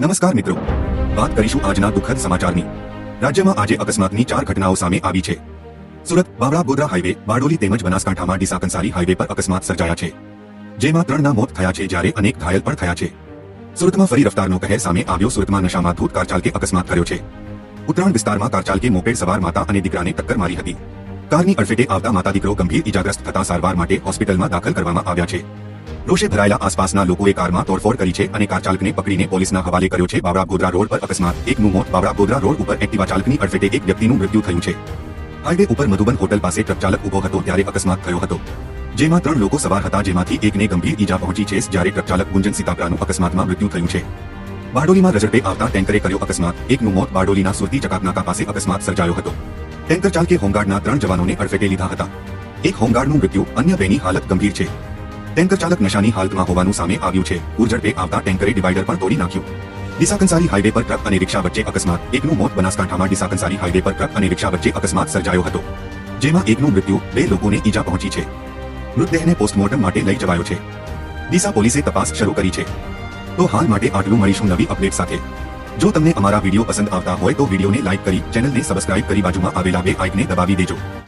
નમસ્કાર મિત્રો. વાત કરીશું આજના દુઃખદ સમાચારની. રાજ્યમાં આજે અકસ્માતની ચાર ઘટનાઓ સામે આવી છે. સુરત, બાવળા, ગોધરા હાઈવે, બારડોલી તેમજ બનાસકાંઠામાં ડીસા કંસારી હાઈવે પર અકસ્માત સર્જાયા છે. જેમાં ત્રણના મોત થયા છે જ્યારે અનેક ઘાયલ પણ થયા છે. સુરતમાં ફરી રફતારનો કહેર સામે આવ્યો સુરતમાં નશામાં ધૂત કાર અકસ્માત કર્યો છે. ઉત્તરાયણ વિસ્તારમાં કાર ચાલકે મોપેડ સવાર માતા અને દીકરાને ટક્કર મારી હતી. કારની અડફેટે આવતા માતા દીકરો ગંભીર ઈજાગ્રસ્ત થતા સારવાર માટે હોસ્પિટલમાં દાખલ કરવામાં આવ્યા છે. રોષે ભરાયેલા આસપાસના લોકોએ કારમાં તોડફોડ કરી છે અને કાર ચાલકને પકડીને પોલીસના હવાલે કર્યો છે બાબરા ગોધરા રોડ પર અકસ્માત. એકનું મોત બાબરા ગોધરા રોડ ઉપર એક્ટિવા ચાલકની અડફેટે એક વ્યક્તિનું મૃત્યુ થયું છે. હાઈવે ઉપર મધુબન હોટલ પાસે ટ્રક ચાલક ઊભો હતો ત્યારે અકસ્માત થયો હતો. જેમાં ત્રણ લોકો સવાર હતા જેમાંથી એકને ગંભીર ઈજા પહોંચી છે જ્યારે ટ્રક ચાલક ગુંજન સીતાપરાનું અકસ્માતમાં મૃત્યુ થયું છે. બારડોલીમાં રઝડપે આવતા ટેન્કરે કર્યો અકસ્માત. એકનું મોત બારડોલીના સુરતી ચકાતનાકા પાસે અકસ્માત સર્જાયો હતો. ટેન્કર ચાલકે હોમગાર્ડના ત્રણ જવાનોને અડફેટે લીધા હતા. એક હોમગાર્ડનું મૃત્યુ. અન્ય બેની હાલત ગંભીર છે. ટેન્કર ચાલક નશાની હાલતમાં હોવાનું સામે આવ્યું છે. ઉર્જડપે આવતા ટેન્કરે ડિવાઈડર પણ તોડી નાખ્યું. ડીસા કંસારી હાઈવે પર ટ્રક અને રિક્ષા વચ્ચે અકસ્માત. એકનું મોત બનાસકાંઠામાં ડીસા કંસારી હાઈવે પર ટ્રક અને રિક્ષા વચ્ચે અકસ્માત સર્જાયો હતો. જેમાં એકનું મૃત્યુ બે લોકોને ઈજા પહોંચી છે. મૃતદેહને પોસ્ટમોર્ટમ માટે લઈ જવાયો છે. ડીસા પોલીસે તપાસ શરૂ કરી છે. તો હાલ માટે આટલું મળીશું નવી અપડેટ સાથે. જો તમને અમારા વીડિયો પસંદ આવતા હોય તો વિડીયોને લાઇક કરી, ચેનલને સબસ્ક્રાઇબ કરી બાજુમાં આવેલા બે આઇકને દબાવી દેજો.